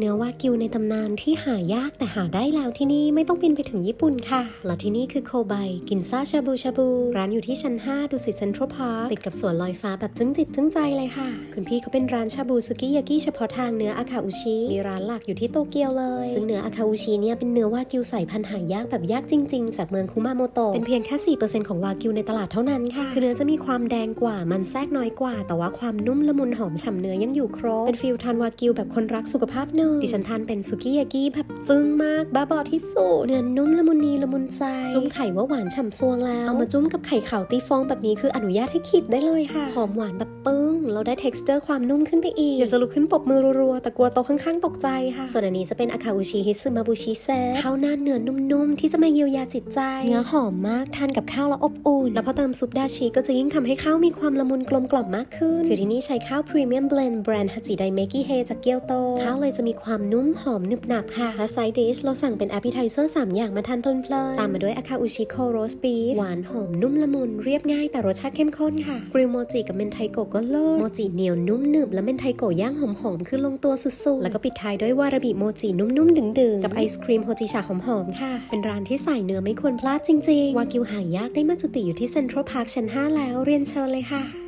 เนื้อวากิวในตำนานที่หายากแต่หาได้แล้วที่นี่ไม่ต้องบินไปถึงญี่ปุ่นค่ะ และที่นี่คือโคไบกินซาชาบูชาบู ร้านอยู่ที่ชั้น 5 ดูสิเซ็นทรัลพาร์คติดกับสวนลอยฟ้าแบบจึ้งจิตจึ้งใจเลยค่ะ คุณพี่เขาเป็นร้านชาบูสุกิยากิเฉพาะทางเนื้ออาคาอุชิมีร้านหลักอยู่ที่โตเกียวเลย ซึ่งเนื้ออาคาอุชิเนี่ยเป็นเนื้อวากิวสายพันธุ์หายากแบบยากจริง ๆ จากเมืองคุมาโมโตะเป็นเพียงแค่4%ของวากิวในตลาดเท่านั้นค่ะคือเนื้อจะมีความแดงกว่ามันแทรกน้อยกว่า แต่ว่าความนุ่มละมุนหอมฉ่ำเนื้อยังอยู่ครบเป็นฟิลทานวากิวแบบคนรักสุขภาพหน่อดิฉันทานเป็นสุกิยากิแบบจึ้งมากบ้าบอที่สุดเนื้อนุ่มละมุนนีละมุนใจ จุ้มไข่ว่าหวานฉ่ำซวงแล้ว เอามาจุ้มกับไข่ขาวตีฟองแบบนี้คืออนุญาตให้คิดได้เลยค่ะ หอมหวานแบบปึ้ง เราได้ texture ความนุ่มขึ้นไปอีกอยากจะลุกขึ้นปรบมือรัวๆแต่กลัวโต๊ะข้างๆตกใจค่ะ ส่วนอันนี้จะเป็นอาคาอุชิฮิซึมาบุชิเซตข้าวหน้าเนื้อนุ่มๆที่จะมาเยียวยาจิตใจ เนื้อหอมมากทานกับข้าวแล้วอบอุ่นแล้วพอเติมซุปดาชิก็จะยิ่งทำให้ข้าวมีความละมุนกลมกล่อมมากขึ้นคือที่นี่ใช้ข้าวพรีเมียมเบลนด์แบรนด์ฮัจิไดเมกิเฮจากเกียวโตข้าวเลยจะมีความนุ่มหอมหนึบหนับค่ะและไซด์ดิชเราสั่งเป็นแอปเปิลไทเซอร์3อย่างมาทานเพลินๆตามมาด้วยอาคาอุชิโคโรสบีหวานหอมนุ่มละมุนเรียบง่ายแต่รสชาติเข้มข้นค่ะกริลโมจิกับเมนไทโกะก็เลิศโมจิเหนียวนุ่มหนึบและเมนไทโกะย่างหอมๆคือลงตัวสุดๆแล้วก็ปิดท้ายด้วยวาราบิโมจินุ่มๆดึงๆกับไอศครีมโฮจิชาหอมๆค่ะ เป็นร้านที่ใส่เนื้อไม่ควรพลาดจริงๆ วากิวหายากได้มาจุติอยู่ที่เซ็นทรัลพาร์คชั้น 5 แล้วเรียนเชิญเลยค่ะ